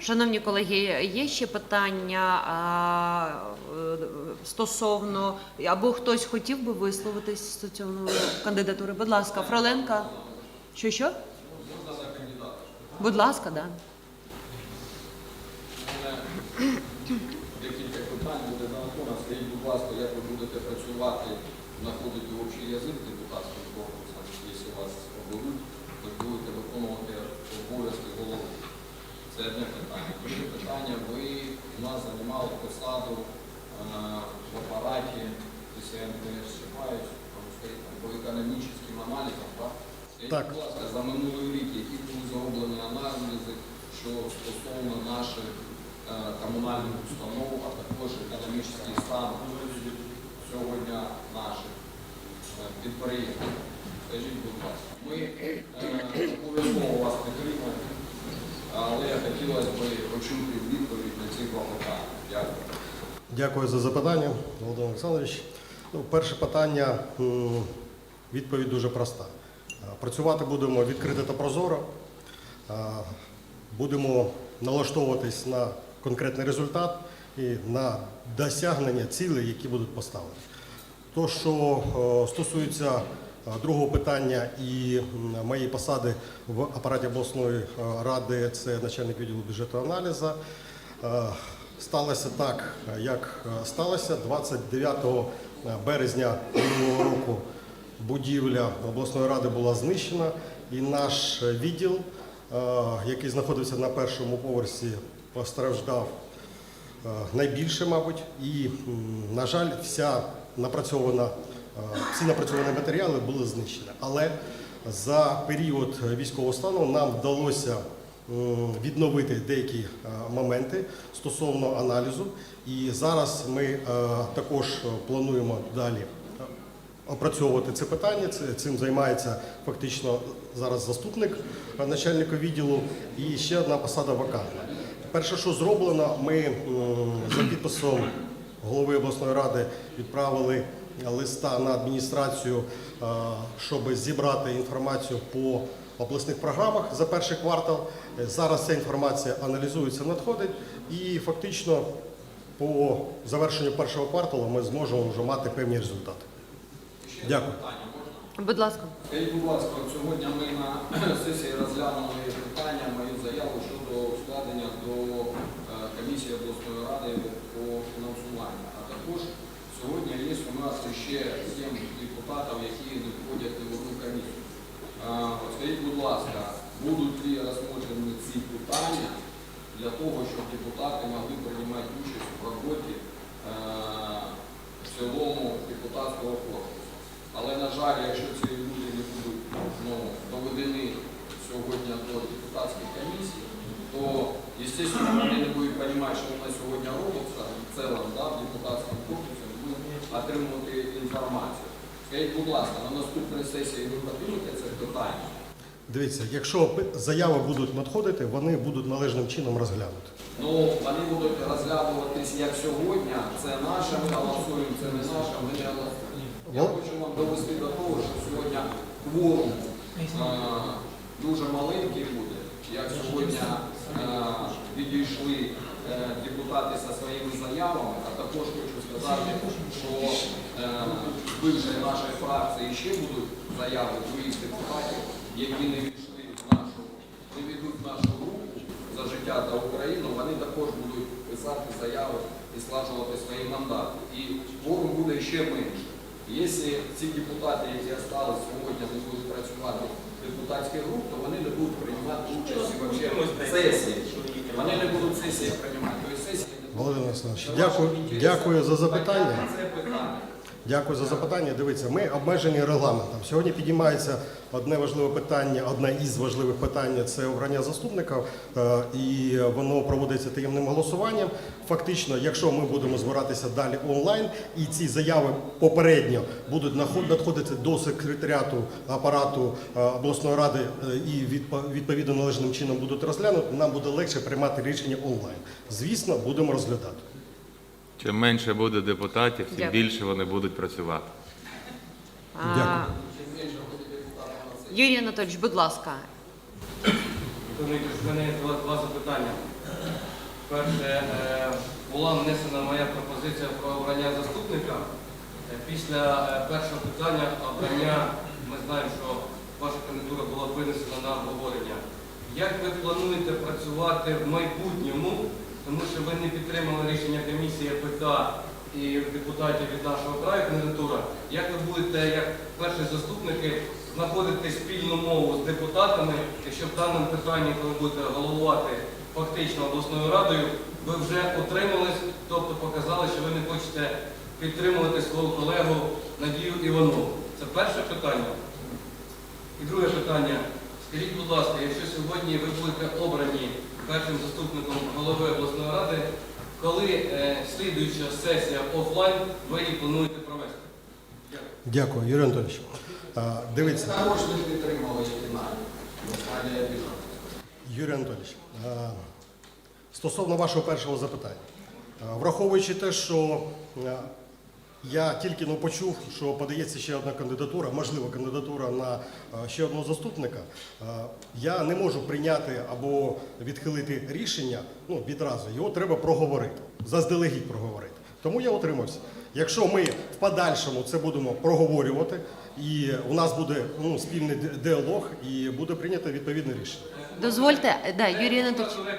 Шановні колеги, є ще питання е, стосовно або хтось хотів би висловитись стосовно кандидатури? Будь ласка, Фроленка. Що що? Будь ласка, да. Декілька питань буде на Антона. Скажіть, будь ласка, як ви будете працювати, знаходити общий язик депутатським корпусом, якщо вас оберуть, ви будете виконувати обов'язки голови. Це одне питання. Друге питання, ви у нас займали посаду е, в апараті, якщо я не ошибаюсь, по економічним аналізам, так? Так. будь ласка, за минулий рік, які були зроблені аналізи, що стосовно наших е, комунальних установ, а також економічний стан сьогодні наших е, підприємств. Скажіть, будь ласка, ми обов'язково вас підтримуємо, але хотілося б почути відповідь на ці два питання. Дякую. Дякую за запитання, Володимир Олександрович. Ну, перше питання, відповідь дуже проста. Е, Працювати будемо відкрито та прозоро, Е, будемо налаштовуватись на конкретний результат і на досягнення цілей, які будуть поставлені. То, що е, стосується е, другого питання і м, моєї посади в апараті обласної е, ради, це начальник відділу бюджету аналізу. Е, Сталося так, як е, сталося. 29 березня минулого року будівля обласної ради була знищена, і наш відділ, який знаходився на першому поверсі, постраждав найбільше, мабуть. І, на жаль, вся напрацьована, всі напрацьовані матеріали були знищені. Але за період військового стану нам вдалося відновити деякі е, моменти стосовно аналізу. І зараз ми е, також плануємо далі е, опрацьовувати це питання. Цим займається фактично зараз заступник е, начальника відділу і ще одна посада вакантна. Перше, що зроблено, ми за підписом голови обласної ради відправили листа на адміністрацію, е, щоб зібрати інформацію по обласних програмах за перший квартал. Е, Зараз ця інформація аналізується, надходить, і фактично по завершенню першого кварталу ми зможемо вже мати певні результати. Дякую. Будь ласка. Скажіть, будь ласка, сьогодні ми на сесії розглянули питання, мою заяву щодо складення до е, комісії обласної ради по фінансуванню. А також сьогодні є у нас ще сім депутатів, які не входять в одну комісію. Скажіть, будь ласка, будуть ли розглядані ці питання для того, щоб депутати могли приймати участь в роботі е, в цілому депутатського корпусу? Але, на жаль, якщо ці люди не будуть ну, доведені сьогодні до депутатської комісії, то, звісно, вони не будуть розуміти, що у нас сьогодні робиться в цілому в депутатському корпусі, отримувати інформацію. Скажіть, будь ласка, на наступній сесії ви подивите це питання? Дивіться, якщо заяви будуть надходити, вони будуть належним чином розглянути. Ну, вони будуть розглядуватись як сьогодні, це наше, ми голосуємо, це не наше, ми не голосуємо. Я хочу вам довести до того, що сьогодні кворум е, дуже маленький буде. Як сьогодні е, відійшли депутати зі своїми заявами, а також хочу сказати, що е, бившої нашої фракції ще будуть заяви своїх депутатів, які не війшли в нашу, не ведуть нашу групу за життя та Україну, вони також будуть писати заяви і складувати свої мандати. І кворум буде ще менше. Якщо ці депутати, які залишились сьогодні, не будуть працювати в депутатській групі, то вони не будуть приймати участь в сесії. Вони не будуть сесії приймати. Тобто сесії не. Володимир Олександрович, дякую, дякую за запитання. Це питання. Дякую за запитання. Дивіться, ми обмежені регламентом. Сьогодні піднімається одне важливе питання, одне із важливих питань це обрання заступників, е, і воно проводиться таємним голосуванням. Фактично, якщо ми будемо збиратися далі онлайн, і ці заяви попередньо будуть надходити до секретаріату апарату е, обласної ради е, і відпо- відповідно належним чином будуть розглянути, нам буде легше приймати рішення онлайн. Звісно, будемо розглядати. Чим менше буде депутатів, тим Дякую. більше вони будуть працювати. А, Юрій Анатольович, будь ласка. В мене є два, два запитання. Перше, е, була внесена моя пропозиція про обрання заступника. Е, Після е, першого питання обрання ми знаємо, що ваша кандидатура була винесена на обговорення. Як ви плануєте працювати в майбутньому, тому що ви не підтримали рішення комісії ПК і депутатів від нашого краю кандидатура, як ви будете, як перші заступники, знаходити спільну мову з депутатами, якщо в даному питанні, коли будете головувати фактично обласною радою, ви вже отримались, тобто показали, що ви не хочете підтримувати свого колегу Надію Іванову. Це перше питання. І друге питання. Скажіть, будь ласка, якщо сьогодні ви будете обрані першим заступником голови обласної ради, коли е, слідуюча сесія офлайн ви її плануєте провести? Дякую. Дякую, Юрій Анатолійович. А, Дивіться, Також не підтримали Біжа. Юрій Анатолійович, а, стосовно вашого першого запитання, враховуючи те, що я тільки ну, почув, що подається ще одна кандидатура, можлива кандидатура на ще одного заступника, я не можу прийняти або відхилити рішення ну, відразу. Його треба проговорити, заздалегідь проговорити. Тому я утримався. Якщо ми в подальшому це будемо проговорювати, і у нас буде ну, спільний діалог, і буде прийнято відповідне рішення. Дозвольте, е, да, Юрій Антон Вікторович,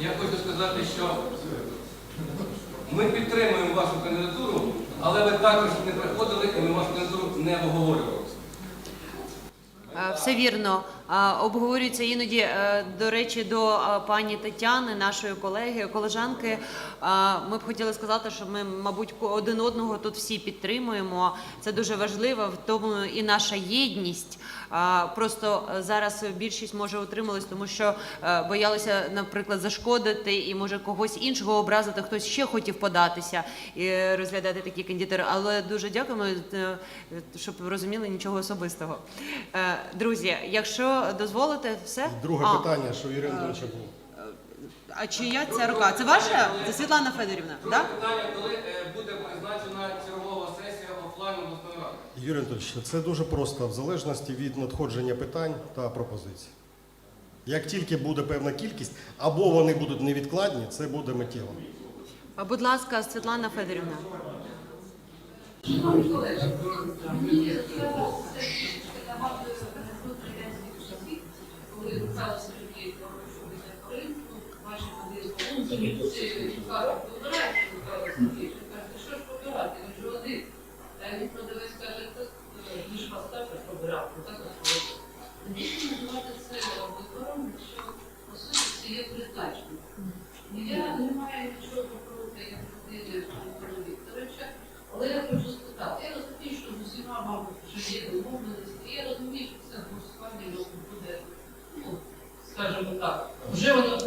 Я хочу сказати, що ми підтримуємо вашу кандидатуру, але ви також не приходили і ми вашу кандидатуру не обговорювали. Е, Все вірно. Обговорюється іноді, е, до речі, до е, пані Тетяни, нашої колеги, колежанки. Е, Ми б хотіли сказати, що ми, мабуть, один одного тут всі підтримуємо. Це дуже важливо, в тому і наша єдність. Просто зараз більшість може утрималась, тому що боялися, наприклад, зашкодити і може когось іншого образити. Хтось ще хотів податися і розглядати такі кандидатури. Але дуже дякуємо, щоб розуміли нічого особистого. Друзі, якщо дозволите, все Друге А, питання, що Юрія Анатолійовича було. А чия ця рука? Це ваша? Це Світлана Федорівна, Друге так? питання, коли е, буде призначена чергова сесія офлайн обласної ради? Юрій Анатольович, це дуже просто в залежності від надходження питань та пропозицій. Як тільки буде певна кількість, або вони будуть невідкладні, це буде миттєво. А, Будь ласка, Світлана Федорівна. Шановні колеги, мені часів, коли Михайло Сергій порушується по ринку, ваші ходили по вулиці, кажуть, вибирайте Михайло Сергійович. Він каже, «Та що ж вибирати, він же один. А він продавець каже, «Та, е, ви ж вас також обирав, так розповідає. Тоді називати це вибором, що по суті це є призначення. Я не маю нічого проти людини Анатолія Вікторовича, але я хочу спитати, я розумію, що з усіма, мабуть, вже є домовленості, я розумію, що це голосування буде, ну, скажімо так,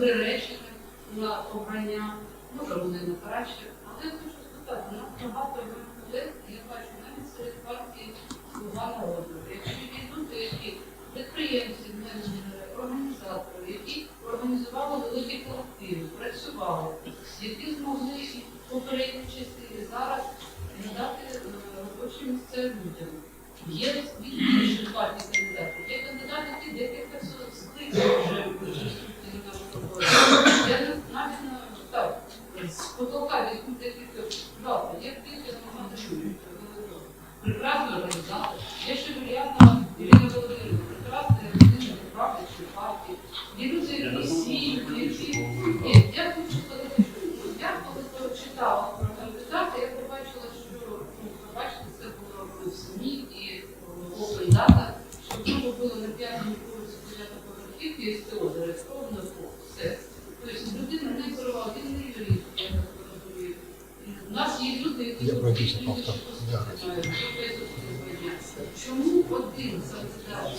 приречене на обрання, може вони не краще. Але я хочу спитати, нам багато моїх колег, я бачу навіть серед партії Слуга народу. Якщо люди, які підприємці, менеджери, організатори, які організували великі колективи, працювали, які змогли і в попередній частині зараз надати е, робочі місця людям. Є від інших партій кандидатів, є кандидати, які декілька скликів вже. Я не- навіть так, з потолка є кілька намагати організатор. Є ще Юліана Ірина Володимирівна, прекрасна людина правлячої партії. Є люди, сіють. Ні, я хочу сказати, ну, я коли читала про кандидата, я побачила, що, ну, побачите, це було в СМІ і open data, що в нього було на п'ятому поверсі дев'ятого поверхівки і СТО зареєстровано по все. Тобто людина не керувала, він не юрист, я так розумію. У нас є люди, які Я практично люди, автор. що Дякую. знають, що присутні. Чому один кандидат?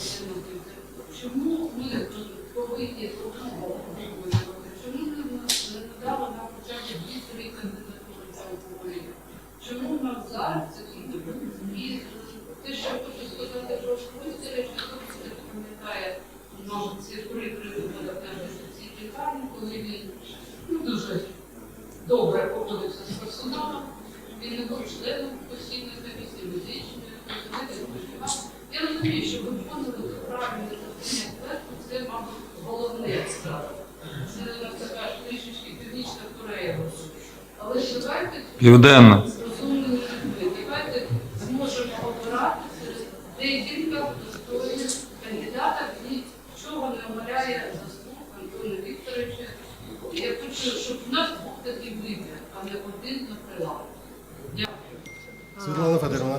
Чому ми повинні одного? Чому не надали нам хоча б кандидатури за обговорення? Чому нам зараз це? І те, що я хочу сказати, ось ці речі, хто це пам'ятає, може, ці прикри випадок на цій лікарні, коли він ну, дуже добре поводився з персоналом, і не був членом постійної комісії медичної, я розумію, що ви входили правильне розуміння церкви, це вам головне справа. Це у нас така трішечки північна Корея. Але ж давайте... Південна.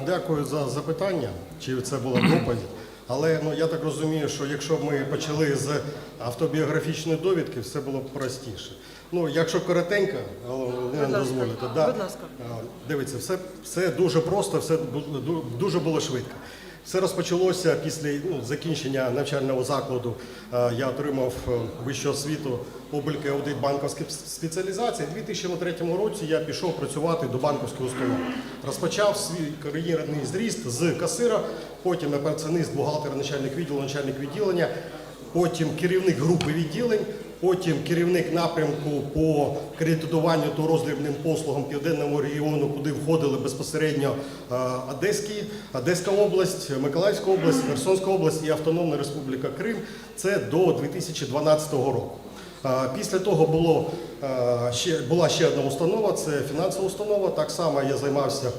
Дякую за запитання, чи це була доповідь. Але ну, я так розумію, що якщо б ми почали з автобіографічної довідки, все було б простіше. Ну, якщо коротенько, не ласка. дозволите. Да. Будь ласка. Дивіться, все, все дуже просто, все дуже було швидко. Все розпочалося після ну, закінчення навчального закладу. Е, Я отримав е, вищу освіту обліки аудит банківських спеціалізацій. У 2003 році я пішов працювати до банківської установи. Розпочав свій кар'єрний зріст з касира, потім на пацанист, бухгалтер, начальник відділу, начальник відділення, потім керівник групи відділень, потім керівник напрямку по кредитуванню та роздрібним послугам південному регіону, куди входили безпосередньо Одеські, Одеський, Одеська область, Миколаївська область, Херсонська область і Автономна Республіка Крим. Це до 2012 року. Після того було, ще, була ще одна установа, це фінансова установа. Так само я займався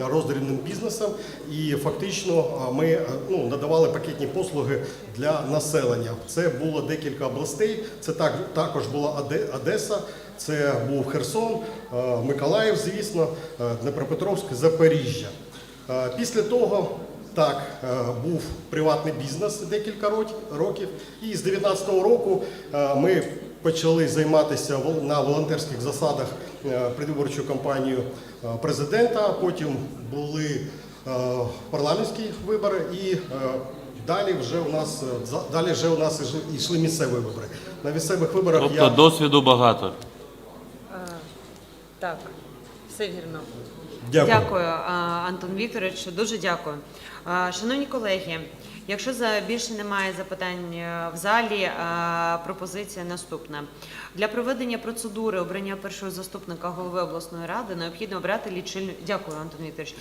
роздрібним бізнесом і фактично ми ну, надавали пакетні послуги для населення. Це було декілька областей. Це так, також була Одеса, це був Херсон, Миколаїв, звісно, Дніпропетровськ, Запоріжжя. Після того так, був приватний бізнес декілька років, і з 2019 року ми почали займатися на волонтерських засадах е, предвиборчою кампанією е, президента. Потім були е, парламентські вибори, і далі вже у нас далі вже у нас йшли місцеві вибори. На місцевих виборах Тобто я досвіду багато. Так, все вірно. дякую. Дякую, Антон Вікторович. Дуже дякую. Шановні колеги, якщо за більше немає запитань е, в залі, пропозиція наступна. Для проведення процедури обрання першого заступника голови обласної ради необхідно обрати лічильну. Дякую, Антон Вікторович.